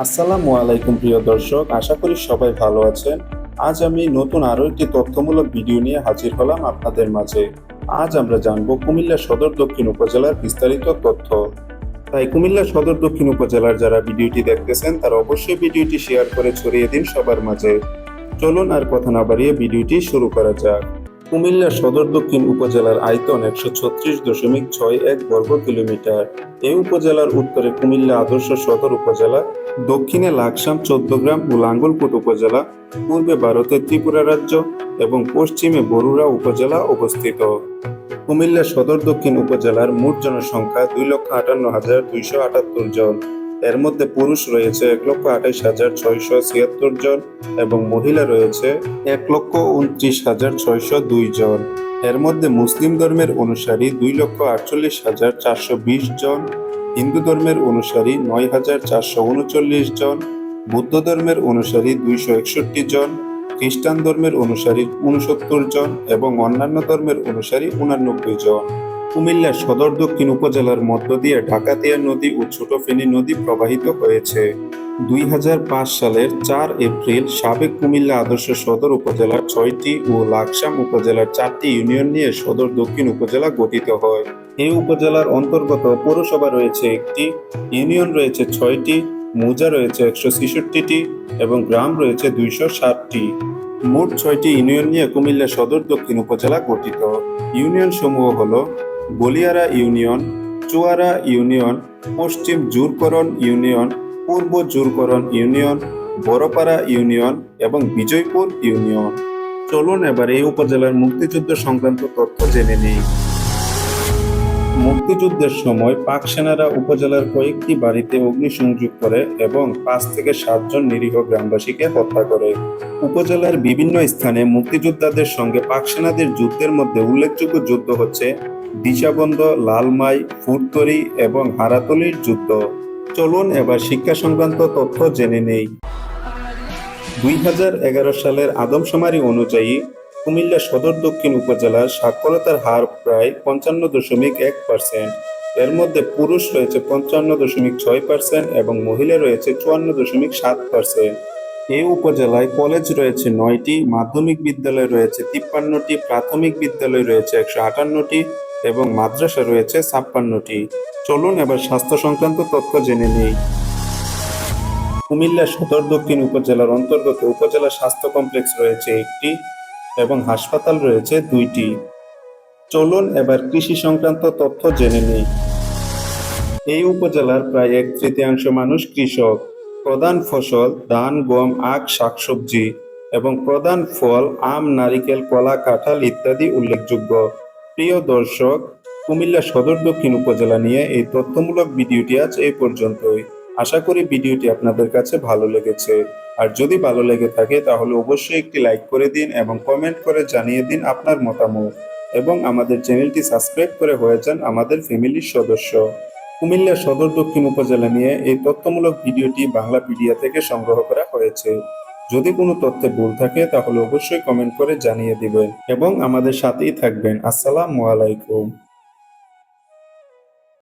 আসসালামু আলাইকুম প্রিয় দর্শক, আশা করি সবাই ভালো আছেন। আজ আমি নতুন আরও একটি তথ্যমূলক ভিডিও নিয়ে হাজির হলাম আপনাদের মাঝে। আজ আমরা জানব কুমিল্লা সদর দক্ষিণ উপজেলার বিস্তারিত তথ্য। তাই কুমিল্লা সদর দক্ষিণ উপজেলার যারা ভিডিওটি দেখতেছেন, তারা অবশ্যই ভিডিওটি শেয়ার করে ছড়িয়ে দিন সবার মাঝে। চলুন আর কথা না বাড়িয়ে ভিডিওটি শুরু করা যাক। কুমিল্লা সদর দক্ষিণ উপজেলার আয়তন একশো ছত্রিশ দশমিক ছয় এক বর্গ কিলোমিটার। এই উপজেলার উত্তরে কুমিল্লা আদর্শ সদর উপজেলা, দক্ষিণে লাকসাম চৌদ্দগ্রাম ও লাঙ্গলকোট উপজেলা, পূর্বে ভারতের ত্রিপুরা রাজ্য এবং পশ্চিমে বরুড়া উপজেলা অবস্থিত। কুমিল্লা সদর দক্ষিণ উপজেলার মোট জনসংখ্যা দুই লক্ষ আটান্ন হাজার দুইশো আটাত্তর জন। এর মধ্যে পুরুষ রয়েছে এক লক্ষ আঠাইশ হাজার ছয়শো ছিয়াত্তর জন এবং মহিলা রয়েছে এক লক্ষ উনত্রিশ হাজার ছয়শো দুই জন। এর মধ্যে মুসলিম ধর্মের অনুসারী দুই লক্ষ আটচল্লিশ হাজার চারশো বিশ জন, হিন্দু ধর্মের অনুসারী নয় হাজার চারশো উনচল্লিশ জন, বৌদ্ধ ধর্মের অনুসারী দুইশো একষট্টি জন, খ্রিস্টান ধর্মের অনুসারী উনসত্তর জন এবং অন্যান্য ধর্মের অনুসারী উনানব্বই জন। কুমিল্লা সদর দক্ষিণ উপজেলার মধ্য দিয়ে ঢাকাতিয়া নদী ও ছোট ফেনী নদী প্রবাহিত হয়েছে। দুই হাজার পাঁচ সালের চার এপ্রিল সাবেক কুমিল্লা আদর্শ সদর উপজেলার ছয়টি ও লাকসাম উপজেলার চারটি ইউনিয়ন নিয়ে সদর দক্ষিণ উপজেলা গঠিত হয়। এই উপজেলার অন্তর্গত পৌরসভা রয়েছে একটি, ইউনিয়ন রয়েছে ছয়টি, মৌজা রয়েছে একশো ছেষট্টিটি এবং গ্রাম রয়েছে দুইশো ষাটটি। মোট ছয়টি ইউনিয়ন নিয়ে কুমিল্লা সদর দক্ষিণ উপজেলা গঠিত। ইউনিয়ন সমূহ হল বলিয়ারা ইউনিয়ন, চুয়ারা ইউনিয়ন, পশ্চিম জুরকরণ ইউনিয়ন, পূর্ব জুরকরণ ইউনিয়ন, বড়পাড়া ইউনিয়ন এবং বিজয়পুর ইউনিয়ন। চলুন এবার এই উপজেলার মুক্তিযুদ্ধ সংক্রান্ত তথ্য জেনে নেই। মুক্তিযুদ্ধের সময় পাক সেনারা উপজেলার কয়েকটি বাড়িতে অগ্নিসংযোগ করে এবং পাঁচ থেকে সাতজন নিরীহ গ্রামবাসীকে হত্যা করে। উপজেলার বিভিন্ন স্থানে মুক্তিযোদ্ধাদের সঙ্গে পাক সেনাদের যুদ্ধের মধ্যে উল্লেখযোগ্য যুদ্ধ হচ্ছে দিশাবন্ধ লালমাই ফুরতরি এবং হারাতলির যুদ্ধ। চলুন এবার শিক্ষা সংক্রান্ত তথ্য জেনে নেই। দুই হাজার এগারো সালের আদমশুমারি অনুযায়ী কুমিল্লা সদর দক্ষিণ উপজেলার সাক্ষরতার হার প্রায় পঞ্চান্ন দশমিক এক পার্সেন্ট এর মধ্যে পুরুষ রয়েছে পঞ্চান্ন দশমিক ছয় পার্সেন্ট এবং মহিলা রয়েছে চুয়ান্ন দশমিক সাত পার্সেন্ট এই উপজেলায় কলেজ রয়েছে নয়টি, মাধ্যমিক বিদ্যালয় রয়েছে তিপ্পান্নটি, প্রাথমিক বিদ্যালয় রয়েছে একশো আটান্নটি এবং মাদ্রাসা রয়েছে ছাপ্পান্নটি। চলুন এবার স্বাস্থ্য সংক্রান্ত তথ্য জেনে নেই। কুমিল্লা সদর দক্ষিণ উপজেলার অন্তর্গত উপজেলা স্বাস্থ্য কমপ্লেক্স রয়েছে একটি। এবং হাসপাতাল রয়েছে দুইটি। চলুন এবার কৃষি সংক্রান্ত তথ্য জেনে নিই। এই উপজেলার প্রায় এক তৃতীয়াংশ মানুষ কৃষক। প্রধান ফসল ধান, গম, আখ, শাকসবজি এবং প্রধান ফল আম, নারিকেল, কলা, কাঁঠাল ইত্যাদি উল্লেখযোগ্য। প্রিয় দর্শক, কুমিল্লা সদর দক্ষিণ উপজেলা নিয়ে এই তথ্যমূলক ভিডিওটি আজ এই পর্যন্তই। আশা করি ভিডিওটি আপনাদের কাছে ভালো লেগেছে। আর যদি ভালো লেগে থাকে, তাহলে অবশ্যই একটি লাইক করে দিন এবং কমেন্ট করে জানিয়ে দিন আপনার মতামত। এবং আমাদের চ্যানেলটি সাবস্ক্রাইব করে হয়ে যান আমাদের ফ্যামিলির সদস্য। কুমিল্লা সদর দক্ষিণ উপজেলা নিয়ে এই তথ্যমূলক ভিডিওটি বাংলা পিডিয়া থেকে সংগ্রহ করা হয়েছে। যদি কোনো তথ্যে ভুল থাকে, তাহলে অবশ্যই কমেন্ট করে জানিয়ে দিবেন। এবং আমাদের সাথেই থাকবেন। আসসালামু আলাইকুম।